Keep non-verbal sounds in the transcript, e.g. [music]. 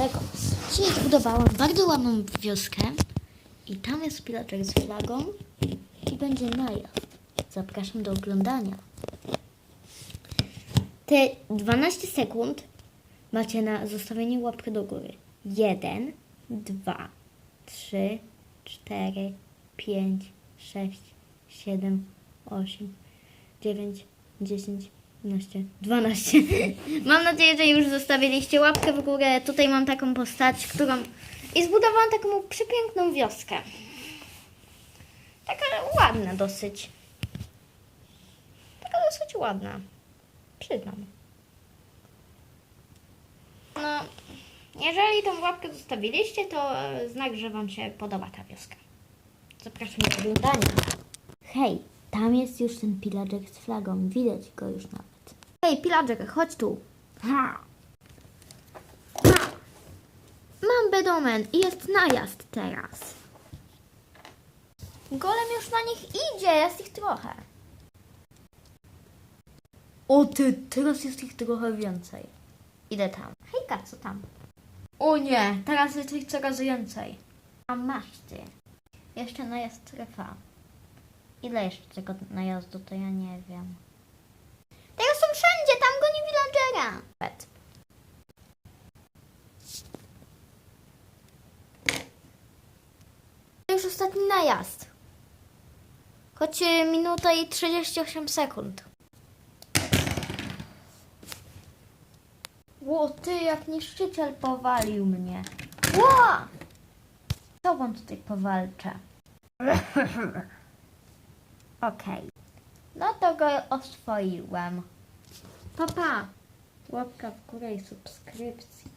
Legos. Dzisiaj zbudowałam bardzo ładną wioskę i tam jest pilaczek z flagą i będzie najazd. Zapraszam do oglądania. Te 12 sekund macie na zostawienie łapki do góry. 1, 2, 3, 4, 5, 6, 7, 8, 9, 10, 11, 12. [laughs] Mam nadzieję, że już zostawiliście łapkę w górę. Tutaj mam taką postać, którą... I zbudowałam taką przepiękną wioskę. Taka ładna dosyć. Taka dosyć ładna. Przyznam. No, jeżeli tą łapkę zostawiliście, to e, znak, że Wam się podoba ta wioska. Zapraszam do oglądania. Hej, tam jest już ten pilaczek z flagą. Widać go już nawet. Hej, pilaczek, chodź tu. Ha. Ha. Mam bedomen i jest najazd teraz. Golem już na nich idzie, jest ich trochę. O ty, teraz jest ich trochę więcej. Idę tam. Hejka, co tam? O nie, teraz jest ich coraz więcej. A masz ty. Jeszcze najazd trwa. Ile jeszcze tego najazdu, to ja nie wiem. Teraz są wszędzie, tam goni villagera. Bet. To już ostatni najazd. Choć y, minuta i 38 sekund. Ło, ty, jak niszczyciel powalił mnie. Ło! Co on tutaj powalcza? [laughs] Okej. No to go oswoiłem. Papa. Łapka w górę i subskrypcji.